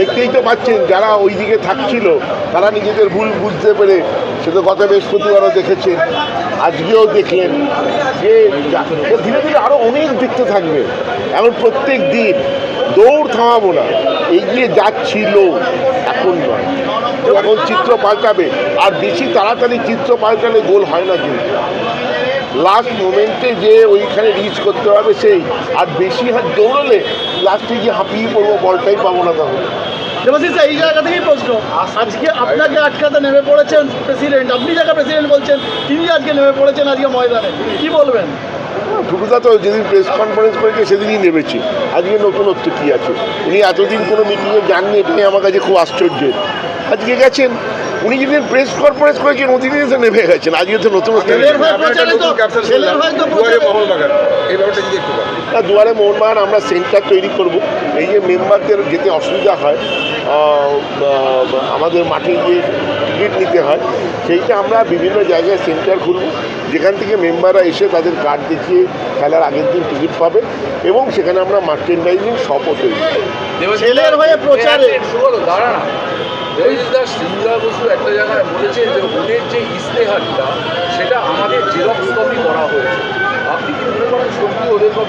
দেখতেই তো পাচ্ছেন, যারা ওই দিকে থাকছিল, তারা নিজেদের ভুল বুঝতে পেরে সে তো গত বৃহস্পতিবারও দেখেছেন, আজকেও দেখলেন যে ধীরে ধীরে আরও অনেক দেখতে থাকবে। এমন প্রত্যেক দিন দৌড় থামাবো না, এগিয়ে যাচ্ছিল এখন নয়। এখন চিত্র পাল্টাবে, আর বেশি তাড়াতাড়ি চিত্র পাল্টালে গোল হয় না কিন্তু। লাস্ট মোমেন্টে যে ওইখানে রিচ করতে হবে সেই। আর বেশি হাত দৌড়লে লাস্টে গিয়ে হাঁপিয়ে পড়ব বলটাই পাবো না তখন দেবাশিস এই জায়গা থেকেই প্রশ্ন। আজকে আপনাকে আটকাতে নেমে পড়েছেন প্রেসিডেন্ট আপনি যাকে প্রেসিডেন্ট বলছেন তিনি আজকে নেমে পড়েছেন আজকে ময়দানে। কি বলবেন? তো যেদিন প্রেস কনফারেন্স করেছে সেদিনই নেমেছে। আজকে নতুনত্ব কী আছে। উনি এতদিন কোনো মিটিংয়ে যাননি এটাই আমার কাছে খুব আশ্চর্যের। আজকে গেছেন। উনি যেদিন প্রেস কনফারেন্স করেছেন ওদিনই এসে নেমে গেছেন আজকে তো হয়ে নতুন হয়ে। না দুয়ারে মোহনবাগান আমরা সেন্টার তৈরি করব। এই যে মেম্বারদের যেতে অসুবিধা হয় আমাদের মাঠে গিয়ে টিকিট নিতে হয় সেইটা আমরা বিভিন্ন জায়গায় সেন্টার খুলব। যেখান থেকে মেম্বাররা এসে তাদের কার্ড দেখিয়ে খেলার আগের দিন টিকিট পাবে এবং সেখানে আমরা মার্চেন্ডাইজিং শপও তৈরি। ছেলের হয়ে প্রচারে। দাঁড়া সিঙ্গা বসু একটা জায়গায় বলেছেন যে ওদের যে ইস্তেহারটা, সেটা আমাদের জেরক্স কপি করা হয়েছে। আপনি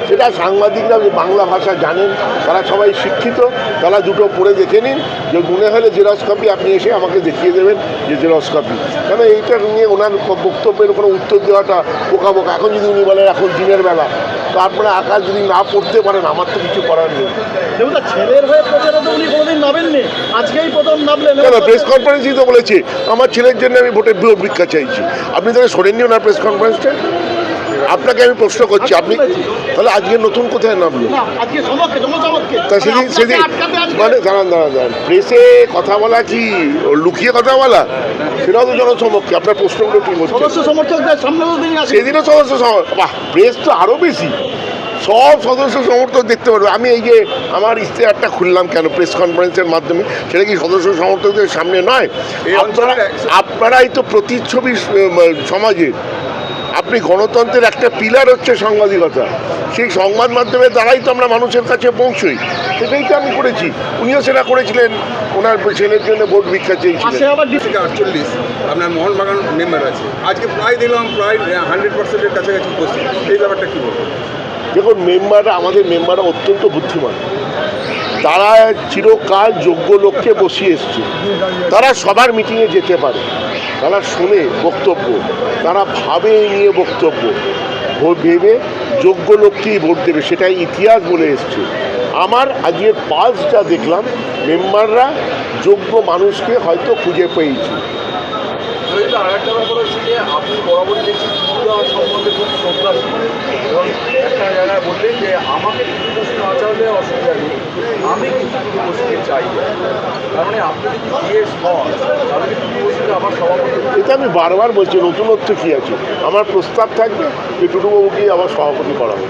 সেটা সাংবাদিকরা যে বাংলা ভাষা জানেন, তারা সবাই শিক্ষিত, তারা দুটো পড়ে দেখে নিন, যে মনে হলে জেরক্স কপি আপনি এসে আমাকে দেখিয়ে দেবেন যে জেরক্স কপি কেন এইটা নিয়ে ওনার বক্তব্যের কোনো উত্তর দেওয়াটা বোকা এখন যদি উনি বলেন এখন দিনের বেলা, তো আপনারা আকাশ যদি না পড়তে পারেন, আমার তো কিছু করার নেই। ছেলের হয়ে প্রচারে তো উনি কোনোদিন নামেননি। আজকেই প্রথম নামলেন। কেন প্রেস কনফারেন্সই তো বলেছে। আমার ছেলের জন্য আমি ভোটের ভিক্ষা চাইছি। আপনি তাহলে শোনেননি ওনার প্রেস কনফারেন্সটা আপনাকে আমি প্রশ্ন করছি আপনি তাহলে আজকে নতুন কোথায় নামলো তা সেদিন সেদিন মানে দাঁড়ান দাঁড়ান দাঁড়ান। প্রেসে কথা বলা কি? লুকিয়ে কথা বলা? সেটাও তো জনসমক্ষে। আপনার প্রশ্নগুলো কি হচ্ছে? সেদিনও সদস্য সম- বাহ প্রেস তো আরও বেশি। সব সদস্য সমর্থক দেখতে পারবে। আমি এই যে আমার ইশতেহারটা খুললাম কেন? প্রেস কনফারেন্সের মাধ্যমে। সেটা কি সদস্য সমর্থকদের সামনে নয়? আপনারা আপনারাই তো প্রতিচ্ছবি সমাজে। আপনি গণতন্ত্রের একটা পিলার হচ্ছে সাংবাদিকতা। সেই সংবাদ মাধ্যমের দ্বারাই তো আমরা মানুষের কাছে পৌঁছই। সেটাই তো আমি করেছি। উনিও সেটা করেছিলেন। ওনার ছেলের জন্য ভোট ভিক্ষা চেয়েছিলেন। আটচল্লিশ। আপনার মোহনবাগান মেম্বার আছে। আজকে প্রায় দিলাম প্রায় হান্ড্রেড পার্সেন্টের কাছাকাছি এই ব্যাপারটা কি বলব দেখুন, মেম্বাররা, আমাদের মেম্বাররা অত্যন্ত বুদ্ধিমান। তারা চিরকাল যোগ্য লোককে বসিয়ে এসছে। তারা সবার মিটিংয়ে যেতে পারে। তারা শুনে বক্তব্য। তারা ভাবে নিয়ে বক্তব্য। ভেবে যোগ্য লোককেই ভোট দেবে, সেটাই ইতিহাস বলে এসছে। আমার আজকের পালস যা দেখলাম, মেম্বাররা যোগ্য মানুষকে হয়তো খুঁজে পেয়েছে। কিন্তু আর একটা ব্যাপার হচ্ছে যে আপনি বরাবরই দেখছি ত্রিপুরা সম্বন্ধে খুব শ্রদ্ধাশীল এবং একটা জায়গায় বললেন যে আমাকে ত্রিপুরোষী না চাইলে অসুবিধা নেই। আমি কিন্তু ত্রিপুরোষীকে চাই। তার মানে আপনি যদি জিএস হন, তাহলে এটা আমি বারবার বলছি, নতুনত্ব কী আছে? আমার প্রস্তাব থাকবে যে টুটুবাবুকে আবার সভাপতি করা হবে